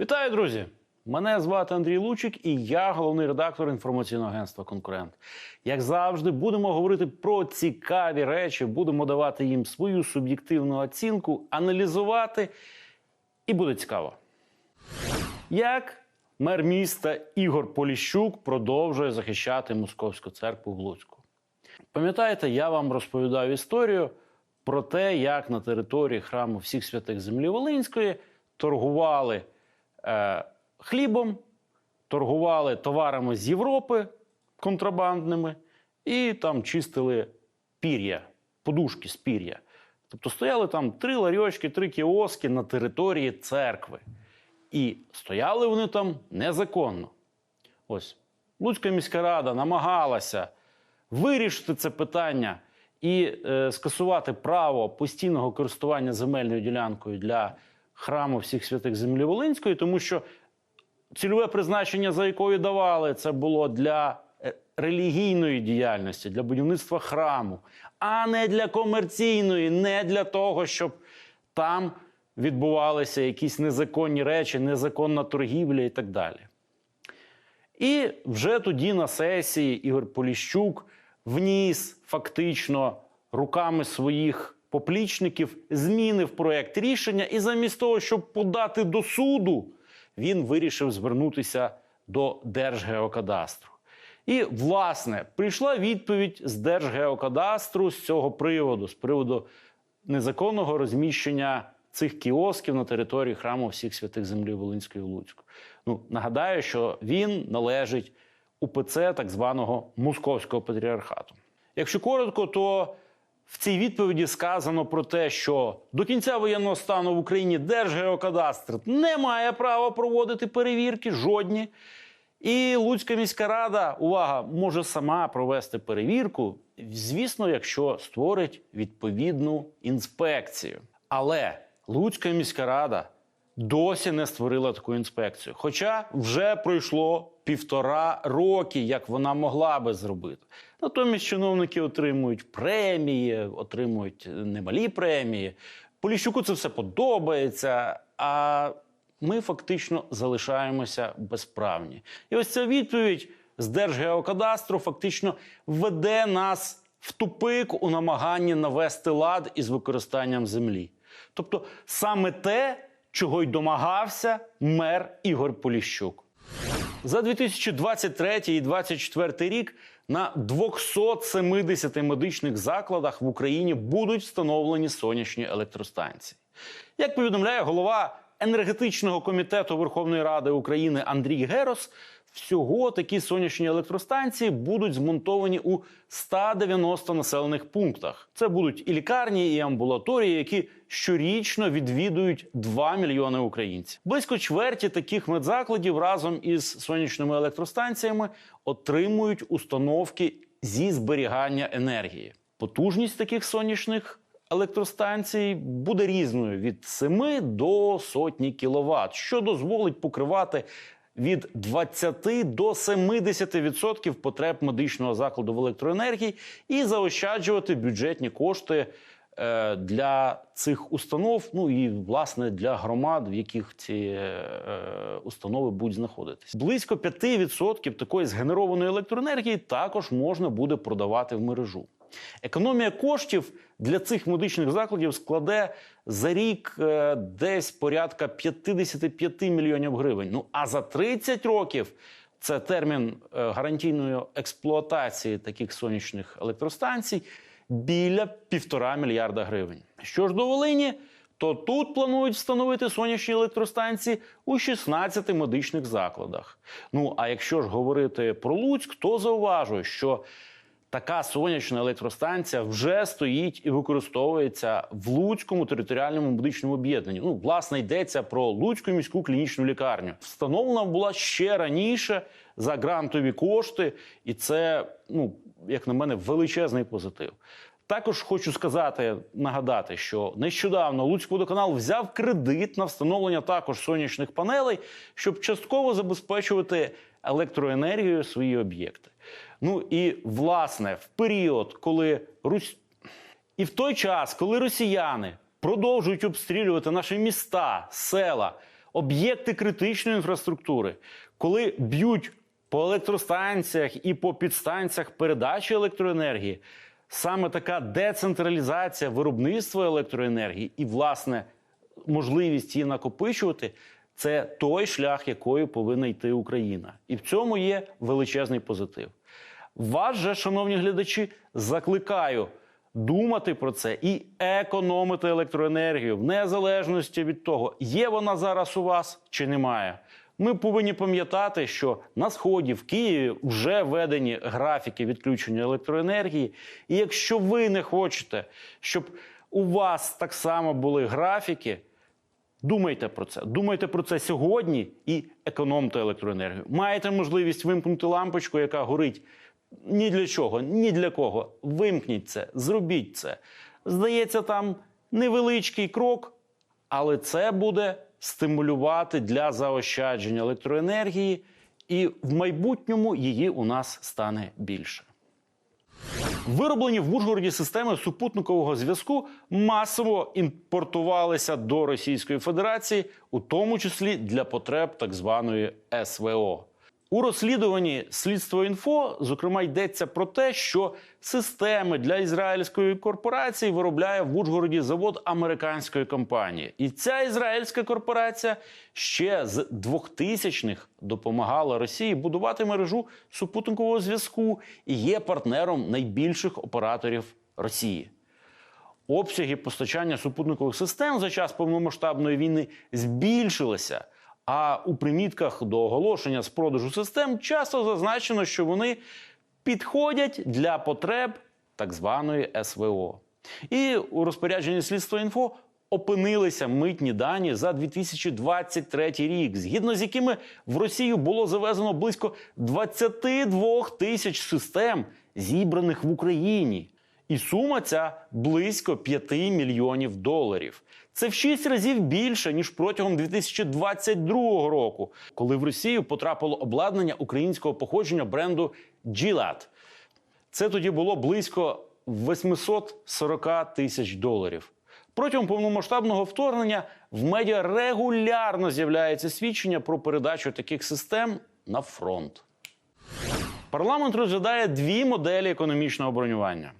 Вітаю, друзі! Мене звати Андрій Лучик, і я головний редактор інформаційного агентства Конкурент. Як завжди, будемо говорити про цікаві речі, будемо давати їм свою суб'єктивну оцінку, аналізувати, і буде цікаво. Як мер міста Ігор Поліщук продовжує захищати московську церкву в Луцьку? Пам'ятаєте, я вам розповідав історію про те, як на території храму всіх святих землі Волинської торгували хлібом, торгували товарами з Європи контрабандними і там чистили пір'я, подушки з пір'я. Тобто стояли там три ларьочки, три кіоски на території церкви. І стояли вони там незаконно. Ось Луцька міська рада намагалася вирішити це питання і е, скасувати право постійного користування земельною ділянкою для храму всіх святих землі Волинської, тому що цільове призначення, за якою давали, це було для е, релігійної діяльності, для будівництва храму, а не для комерційної, не для того, щоб там відбувалися якісь незаконні речі, незаконна торгівля і так далі. І вже тоді на сесії Ігор Поліщук вніс фактично руками своїх поплічників зміни в проект рішення, і замість того, щоб подати до суду, він вирішив звернутися до Держгеокадастру. І, власне, прийшла відповідь з Держгеокадастру з цього приводу, з приводу незаконного розміщення цих кіосків на території храму всіх святих землі Волинської Луцьку. Ну, нагадаю, що він належить УПЦ так званого Московського патріархату. Якщо коротко, то в цій відповіді сказано про те, що до кінця воєнного стану в Україні Держгеокадастр не має права проводити перевірки жодні. І Луцька міська рада, увага, може сама провести перевірку, звісно, якщо створить відповідну інспекцію. Але Луцька міська рада досі не створила таку інспекцію. Хоча вже пройшло півтора роки, як вона могла би зробити. Натомість чиновники отримують премії, отримують немалі премії. Поліщуку це все подобається. А ми фактично залишаємося безправні. І ось ця відповідь з Держгеокадастру фактично веде нас в тупик у намаганні навести лад із використанням землі. Тобто саме те, чого й домагався мер Ігор Поліщук. За 2023 і 2024 рік на 270 медичних закладах в Україні будуть встановлені сонячні електростанції. Як повідомляє голова енергетичного комітету Верховної Ради України Андрій Герос, всього такі сонячні електростанції будуть змонтовані у 190 населених пунктах. Це будуть і лікарні, і амбулаторії, які щорічно відвідують 2 мільйони українців. Близько чверті таких медзакладів разом із сонячними електростанціями отримують установки зі зберігання енергії. Потужність таких сонячних електростанцій буде різною від 7 до сотні кіловат, що дозволить покривати від 20 до 70% потреб медичного закладу в електроенергії і заощаджувати бюджетні кошти е, для цих установ, ну і власне для громад, в яких ці е, установи будуть знаходитись. Близько 5% такої згенерованої електроенергії також можна буде продавати в мережу. Економія коштів для цих медичних закладів складе за рік е, десь порядка 55 мільйонів гривень. Ну а за 30 років це термін е, гарантійної експлуатації таких сонячних електростанцій біля півтора мільярда гривень. Що ж до Волині, то тут планують встановити сонячні електростанції у 16 медичних закладах. Ну а якщо ж говорити про Луцьк, то зауважую, що Така сонячна електростанція вже стоїть і використовується в Луцькому територіальному медичному об'єднанні. Ну, власне, йдеться про Луцьку міську клінічну лікарню. Встановлена була ще раніше за грантові кошти, і це, ну як на мене, величезний позитив. Також хочу сказати, нагадати, що нещодавно Луцький водоканал взяв кредит на встановлення також сонячних панелей, щоб частково забезпечувати електроенергією свої об'єкти. Ну і власне в період, коли Русь і в той час, коли росіяни продовжують обстрілювати наші міста, села, об'єкти критичної інфраструктури, коли б'ють по електростанціях і по підстанціях передачі електроенергії, саме така децентралізація виробництва електроенергії і, власне, можливість її накопичувати. Це той шлях, якою повинна йти Україна, і в цьому є величезний позитив. Вас же, шановні глядачі, закликаю думати про це і економити електроенергію в незалежності від того, є вона зараз у вас чи немає. Ми повинні пам'ятати, що на сході в Києві вже введені графіки відключення електроенергії. І якщо ви не хочете, щоб у вас так само були графіки, Думайте про це. Думайте про це сьогодні і економте електроенергію. Маєте можливість вимкнути лампочку, яка горить ні для чого, ні для кого. Вимкніть це, зробіть це. Здається, там невеличкий крок, але це буде стимулювати для заощадження електроенергії, і в майбутньому її у нас стане більше. Вироблені в Ужгороді системи супутникового зв'язку масово імпортувалися до Російської Федерації, у тому числі для потреб так званої СВО. У розслідуванні слідство інфо зокрема йдеться про те, що системи для ізраїльської корпорації виробляє в Ужгороді завод американської компанії. І ця ізраїльська корпорація ще з 2000-х допомагала Росії будувати мережу супутникового зв'язку і є партнером найбільших операторів Росії. Обсяги постачання супутникових систем за час повномасштабної війни збільшилися. А у примітках до оголошення з продажу систем часто зазначено, що вони підходять для потреб так званої СВО. І у розпорядженні слідства інфо опинилися митні дані за 2023 рік, згідно з якими в Росію було завезено близько 22 тисяч систем, зібраних в Україні. І сума ця близько 5 мільйонів доларів. Це в 6 разів більше ніж протягом 2022 року, коли в Росію потрапило обладнання українського походження бренду Gillette. Це тоді було близько 840 тисяч доларів. Протягом повномасштабного вторгнення в медіа регулярно з'являється свідчення про передачу таких систем на фронт. Парламент розглядає дві моделі економічного бронювання.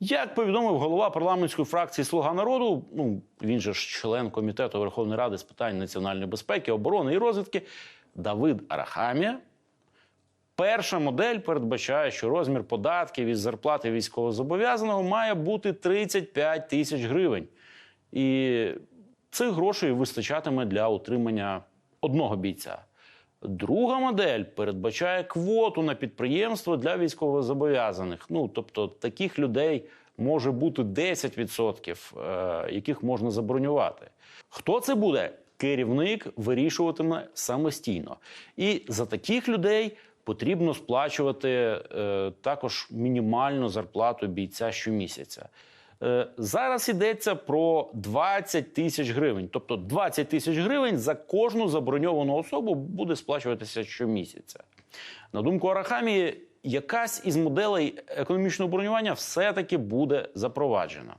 Як повідомив голова парламентської фракції Слуга народу, ну він же ж член комітету Верховної Ради з питань національної безпеки, оборони і розвідки Давид Арахамія. Перша модель передбачає, що розмір податків із зарплати військовозобов'язаного має бути 35 тисяч гривень. І цих грошей вистачатиме для утримання одного бійця. Друга модель передбачає квоту на підприємство для військовозобов'язаних. Ну тобто таких людей може бути 10%, е, яких можна забронювати. Хто це буде? Керівник вирішуватиме самостійно. І за таких людей потрібно сплачувати е, також мінімальну зарплату бійця щомісяця. Е, Зараз йдеться про 20 тисяч гривень. Тобто 20 тисяч гривень за кожну заброньовану особу буде сплачуватися щомісяця. На думку Арахамії, якась із моделей економічного бронювання все-таки буде запроваджена.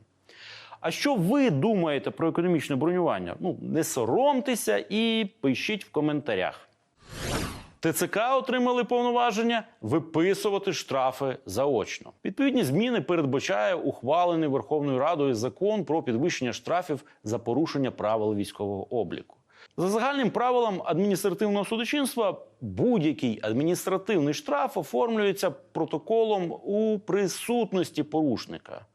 А що ви думаєте про економічне бронювання? Ну, не соромтеся і пишіть в коментарях. ТЦК отримали повноваження виписувати штрафи заочно. Відповідні зміни передбачає ухвалений Верховною Радою закон про підвищення штрафів за порушення правил військового обліку. За загальним правилам адміністративного судочинства будь-який адміністративний штраф оформлюється протоколом у присутності порушника.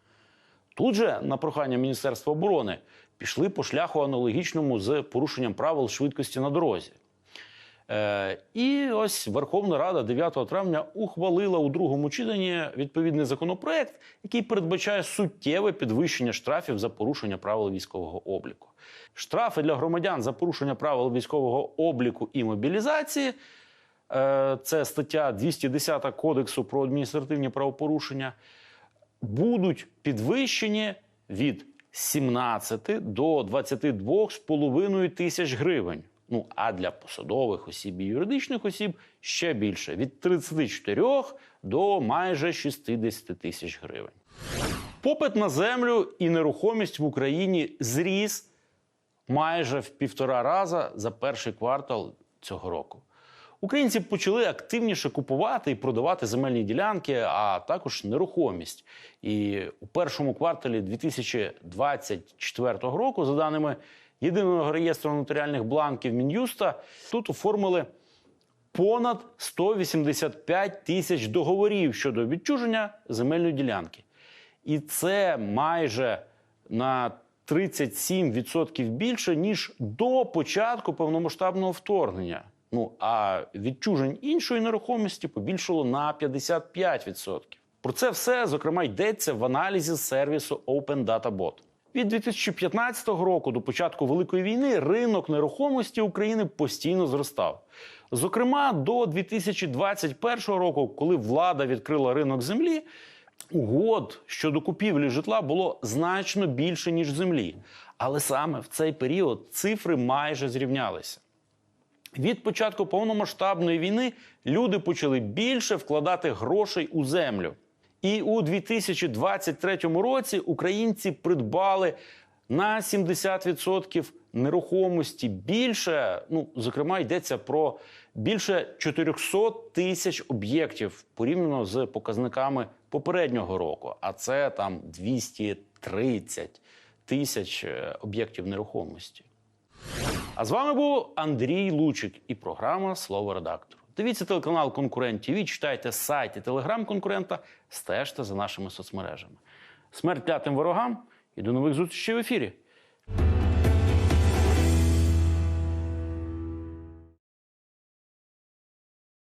Тут же, на прохання Міністерства оборони, пішли по шляху аналогічному з порушенням правил швидкості на дорозі. Е, і ось Верховна Рада 9 травня ухвалила у другому читанні відповідний законопроект, який передбачає суттєве підвищення штрафів за порушення правил військового обліку. Штрафи для громадян за порушення правил військового обліку і мобілізації. е, Це стаття 210 Кодексу про адміністративні правопорушення. Будуть підвищені від 17 до 22,5 тисяч гривень. Ну а для посадових осіб і юридичних осіб ще більше від 34 до майже 60 тисяч гривень. Попит на землю і нерухомість в Україні зріс майже в півтора раза за перший квартал цього року. Українці почали активніше купувати і продавати земельні ділянки, а також нерухомість. І у першому кварталі 2024 року, за даними єдиного реєстру нотаріальних бланків Мін'юста, тут оформили понад 185 тисяч договорів щодо відчуження земельної ділянки. І це майже на 37% більше, ніж до початку повномасштабного вторгнення. Ну а відчужень іншої нерухомості побільшало на 55%. Про це все, зокрема, йдеться в аналізі сервісу Open Data Bot. Від 2015 року до початку Великої війни ринок нерухомості України постійно зростав. Зокрема, до 2021 року, коли влада відкрила ринок землі, угод щодо купівлі житла було значно більше, ніж землі. Але саме в цей період цифри майже зрівнялися. Від початку повномасштабної війни люди почали більше вкладати грошей у землю. І у 2023 році українці придбали на 70% нерухомості більше. Ну, зокрема, йдеться про більше 400 тисяч об'єктів порівняно з показниками попереднього року. А це там 230 тисяч е, об'єктів нерухомості. А з вами був Андрій Лучик і програма Слово редактору. Дивіться телеканал Конкурент ТВ, читайте сайт і телеграм конкурента, стежте за нашими соцмережами. Смерть клятим ворогам і до нових зустрічей в ефірі.